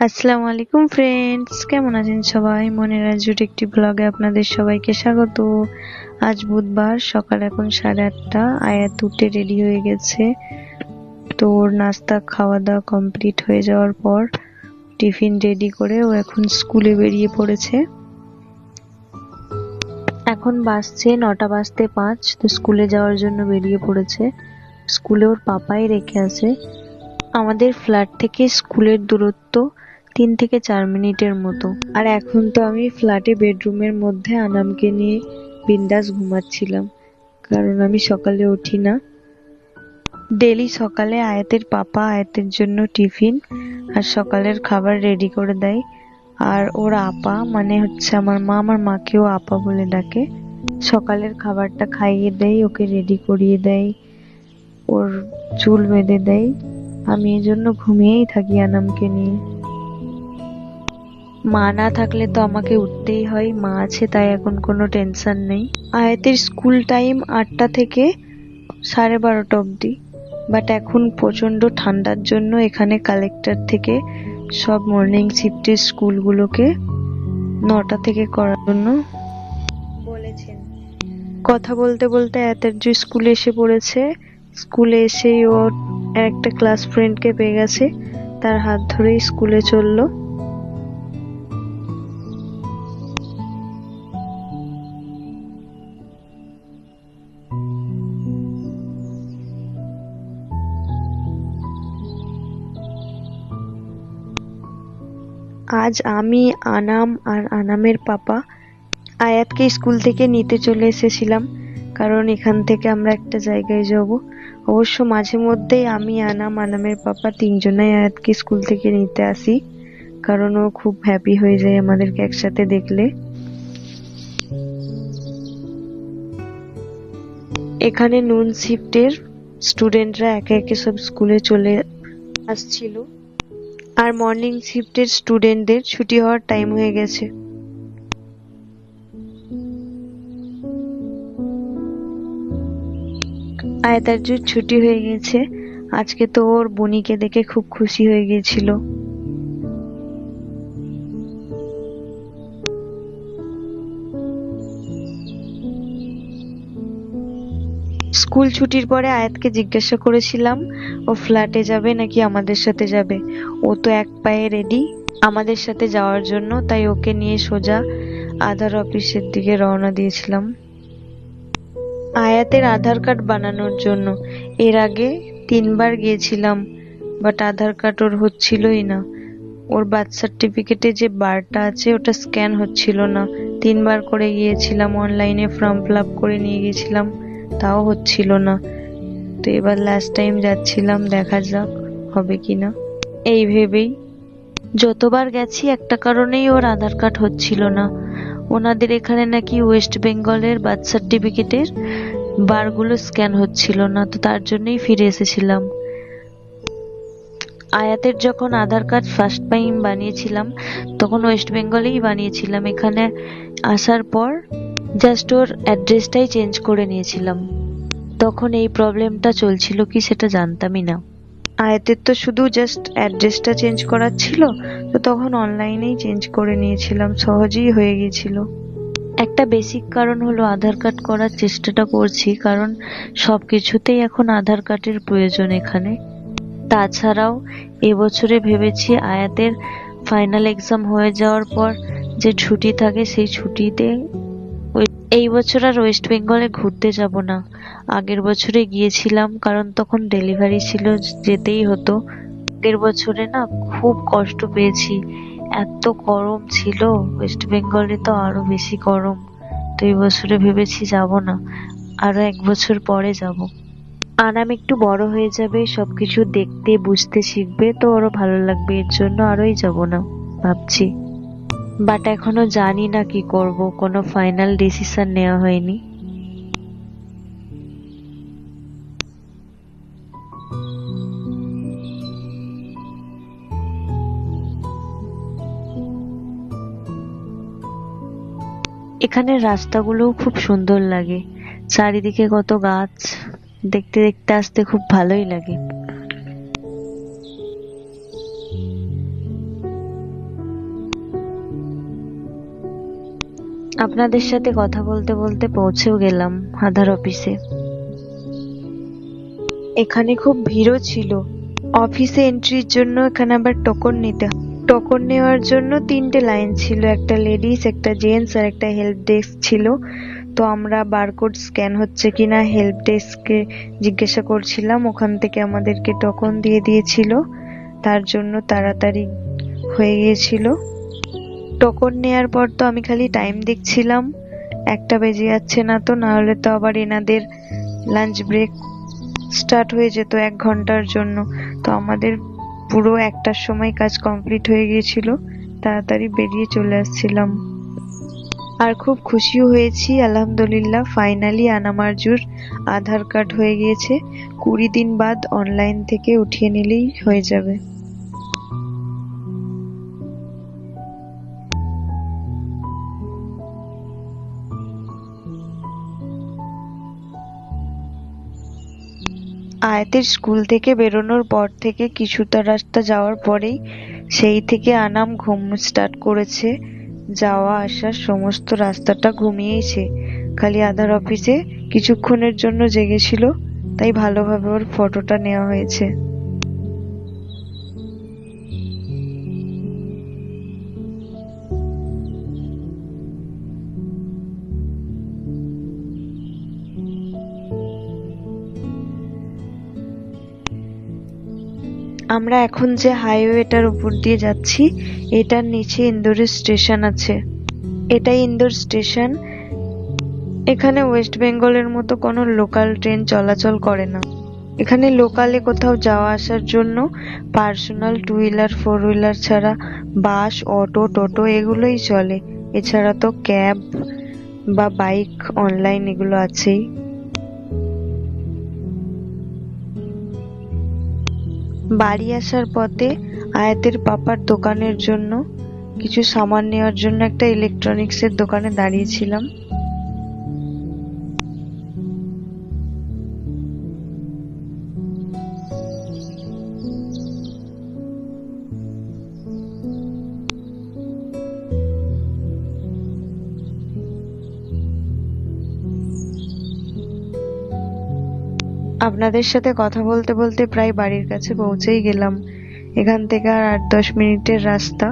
আসসালামু আলাইকুম ফ্রেন্ডস কেমন আছেন সবাই? মনের রাজ্যট একটি ব্লগে আপনাদের সবাইকে স্বাগত। আজ বুধবার, সকাল এখন সাড়ে আটটা, আয়াত উঠে রেডি হয়ে গেছে। তো ওর নাস্তা খাওয়া দাওয়া কমপ্লিট হয়ে যাওয়ার পর টিফিন রেডি করে ও এখন স্কুলে বেরিয়ে পড়েছে। এখন বাজছে নটা বাজতে পাঁচ, তো স্কুলে যাওয়ার জন্য বেরিয়ে পড়েছে। স্কুলে ওর পাপাই রেখে আছে। আমাদের ফ্ল্যাট থেকে স্কুলের দূরত্ব তিন থেকে চার মিনিটের মতো। আর এখন তো আমি ফ্ল্যাটে বেডরুমের মধ্যে আনামকে নিয়ে বিন্দাস ঘুমাচ্ছিলাম, কারণ আমি সকালে উঠি না। ডেলি সকালে আয়াতের পাপা আয়াতের জন্য টিফিন আর সকালের খাবার রেডি করে দেয়। আর ওর আপা মানে হচ্ছে আমার মা, আমার মাকেও আপা বলে ডাকে। সকালের খাবারটা খাইয়ে দেয়, ওকে রেডি করিয়ে দেয়, ওর চুল বেঁধে দেয়। আমি এই জন্য ঘুমিয়েই থাকি আনামকে নিয়ে। মা না থাকলে তো আমাকে উঠতেই হয়, মা আছে তাই এখন কোনো টেনশন নেই। আয়াতের স্কুল টাইম আটটা থেকে সাড়ে বারোটা অবধি। বাট এখন প্রচণ্ড ঠান্ডার জন্য এখানে কালেক্টর থেকে সব মর্নিং শিফটের স্কুলগুলোকে নটা থেকে করার জন্য বলেছেন। কথা বলতে বলতে আয়াতের যে স্কুলে এসে পড়েছে স্কুলে এসেই ও একটা ক্লাস ফ্রেন্ডকে পেয়ে গেছে, তার হাত ধরেই স্কুলে চলল। আজ আমি, আনাম আর আনামের পাপা আয়াতকে স্কুল থেকে নিতে চলে এসেছিলাম, কারণ এখান থেকে আমরা একটা জায়গায় যাব। অবশ্য মাঝে মধ্যেই আমি, আনাম, আনামের পাপা তিনজনাই আয়াতকে স্কুল থেকে নিতে আসি, কারণ ও খুব হ্যাপি হয়ে যায় আমাদেরকে একসাথে দেখলে। এখানে নুন শিফটের স্টুডেন্টরা একে একে সব স্কুলে চলে আসছিল। আর মর্নিং শিফটের স্টুডেন্টদের ছুটি হওয়ার টাইম হয়ে গেছে। আয়তার্যুর ছুটি হয়ে গেছে। আজকে তো ওর বনিকে দেখে খুব খুশি হয়ে গিয়েছিল স্কুল ছুটির পরে আয়াতকে জিজ্ঞাসা করেছিলাম, ও ফ্ল্যাটে যাবে নাকি আমাদের সাথে যাবে? ও তো এক পায়ে রেডি আমাদের সাথে যাওয়ার জন্য, তাই ওকে নিয়ে সোজা আধার অফিসের দিকে রওনা দিয়েছিলাম। আয়াতের আধার কার্ড বানানোর জন্য। এর আগে তিনবার গিয়েছিলাম, বাট আধার কার্ড ওর হচ্ছিলই না। ওর বার্থ সার্টিফিকেটে যে বারটা আছে, ওটা স্ক্যান হচ্ছিল না। তিনবার করে গিয়েছিলাম, অনলাইনে ফর্ম ফিল আপ করে নিয়ে গেছিলাম তাও হচ্ছিল না। তো এবার লাস্ট টাইম যাচ্ছিলাম, দেখা যাক হবে কিনা। এই ভেবেই যতবার গেছি, একটা কারণেই ওর আধার কার্ড হচ্ছিল না। ওনাদের এখানে নাকি ওয়েস্ট বেঙ্গলের বার্থ সার্টিফিকেটের বারগুলো স্ক্যান হচ্ছিল না, তো তার জন্যই ফিরে এসেছিলাম। আয়াতের যখন আধার কার্ড ফার্স্ট টাইম বানিয়েছিলাম, তখন ওয়েস্ট বেঙ্গলেই বানিয়েছিলাম। এখানে আসার পর জাস্ট ওর অ্যাড্রেসটাই চেঞ্জ করে নিয়েছিলাম। তখন এই প্রবলেমটা চলছিল কি সেটা জানতামই না। আয়াতের তো শুধু জাস্ট অ্যাড্রেসটা চেঞ্জ করার ছিল তো তখন অনলাইনেই চেঞ্জ করে নিয়েছিলাম সহজেই হয়ে গিয়েছিল। একটা বেসিক কারণ হলো আধার কার্ড করার চেষ্টাটা করছি কারণ সব কিছুতেই এখন আধার কার্ডের প্রয়োজন এখানে। তাছাড়াও এবছরে ভেবেছি আয়াতের ফাইনাল এক্সাম হয়ে যাওয়ার পর যে ছুটি থাকে সেই ছুটিতে এই বছর আর ওয়েস্ট বেঙ্গলে ঘুরতে যাব না। আগের বছরে গিয়েছিলাম, কারণ তখন ডেলিভারি ছিল, যেতেই হতো। আগের বছরে না খুব কষ্ট পেয়েছি। এত গরম ছিল, ওয়েস্ট বেঙ্গলে তো আরও বেশি গরম। তো এই বছরে ভেবেছি যাব না, আরও এক বছর পরে যাব। আনাম একটু বড় হয়ে যাবে, সবকিছু দেখতে, বুঝতে শিখবে, তো আরও ভালো লাগবে, এর জন্য আরোই যাব না, ভাবছি। বাট এখনও জানি না কি করব, কোনো ফাইনাল ডিসিশন নেওয়া হয়নি। এখানের রাস্তাগুলোও খুব সুন্দর লাগে, চারিদিকে কত গাছ, দেখতে দেখতে আসতে খুব ভালোই লাগে। আপনাদের সাথে কথা বলতে বলতে পৌঁছেও গেলাম আধার অফিসে। এখানে খুব ভিড়ও ছিল। অফিসে এন্ট্রির জন্য এখানে আবার টোকন নিতে টোকন নেওয়ার জন্য তিনটে লাইন ছিল, একটা লেডিস একটা জেন্টস আর একটা হেল্প ডেস্ক ছিল। তো আমরা বারকোড স্ক্যান হচ্ছে কিনা হেল্প ডেস্ককে জিজ্ঞাসা করছিলাম, ওখান থেকে আমাদেরকে টোকন দিয়ে দিয়েছিল। তার জন্য তাড়াতাড়ি হয়ে গিয়েছিল। টোকন নেয়ার পর তো আমি খালি টাইম দেখছিলাম। একটা বেজে যাচ্ছে না তো না হলে তো আবার এনাদের লাঞ্চ ব্রেক স্টার্ট হয়ে যেত এক ঘণ্টার জন্য। তো আমাদের পুরো একটার সময় কাজ কমপ্লিট হয়ে গিয়েছিল। তাড়াতাড়ি বেরিয়ে চলে আসছিলাম। আর খুব খুশিও হয়েছি, আলহামদুলিল্লাহ। ফাইনালি আনামারজুর আধার কার্ড হয়ে গিয়েছে। কুড়ি দিন বাদ অনলাইন থেকে উঠিয়ে নিলেই হয়ে যাবে। আয়াতের স্কুল থেকে বেরোনোর পর থেকে কিছুটা রাস্তা যাওয়ার পরেই সেই থেকে আনাম ঘুম স্টার্ট করেছে। যাওয়া, আসার সমস্ত রাস্তাটা ঘুমিয়েইছে খালি আধার অফিসে কিছুক্ষণের জন্য জেগেছিল, তাই ভালোভাবে ওর ফটোটা নেওয়া হয়েছে। আমরা এখন যে হাইওয়েটার উপর দিয়ে যাচ্ছি, এটার নিচে ইন্দোরের স্টেশন আছে। এটাই ইন্দোর স্টেশন। এখানে ওয়েস্ট বেঙ্গলের মতো কোনো লোকাল ট্রেন চলাচল করে না। এখানে লোকালে কোথাও যাওয়া আসার জন্য personal two wheeler four wheeler ছাড়া বাস, অটো, টোটো এগুলোই চলে। এছাড়া তো ক্যাব বা বাইক, অনলাইন এগুলো আছেই। বাড়ি আসার পথে আয়াতের পাপার দোকানের জন্য, কিছু সামান নেওয়ার জন্য একটা ইলেকট্রনিক্সের দোকানে দাঁড়িয়েছিলাম। আপনাদের সাথে কথা বলতে বলতে প্রায় বাড়ির কাছে পৌঁছেই গেলাম। এখান থেকে আর আট দশ মিনিটের রাস্তা।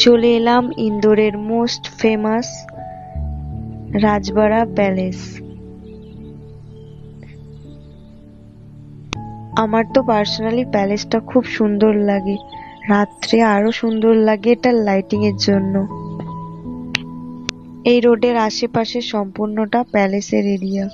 চলে এলাম ইন্দোরের মোস্ট ফেমাস রাজবাড়া প্যালেস আমার তো পার্সোনালি প্যালেসটা খুব সুন্দর লাগে। রাত্রে আরও সুন্দর লাগে এটার লাইটিং এর জন্য। এই রোডের আশেপাশে সম্পূর্ণটা প্যালেসের এরিয়া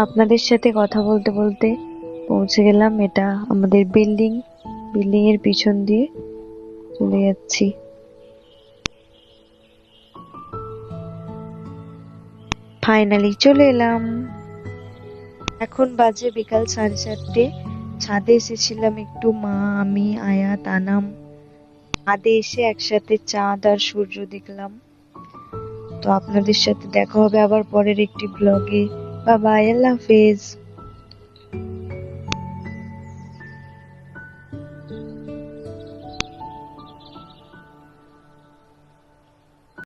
আপনাদের সাথে কথা বলতে বলতে পৌঁছে গেলাম এটা আমাদের বিল্ডিং। বিল্ডিং এর পিছন দিয়ে চলে যাচ্ছি। ফাইনালি চলে এলাম। এখন বাজে বিকাল সাড়ে চারটে। ছাদে এসেছিলাম একটু মা, আমি আয়াত আনাম ছাদে এসে একসাথে চাঁদ আর সূর্য দেখলাম। তো আপনাদের সাথে দেখা হবে আবার পরের একটি ব্লগে বাবা আল্লাহ হাফেজ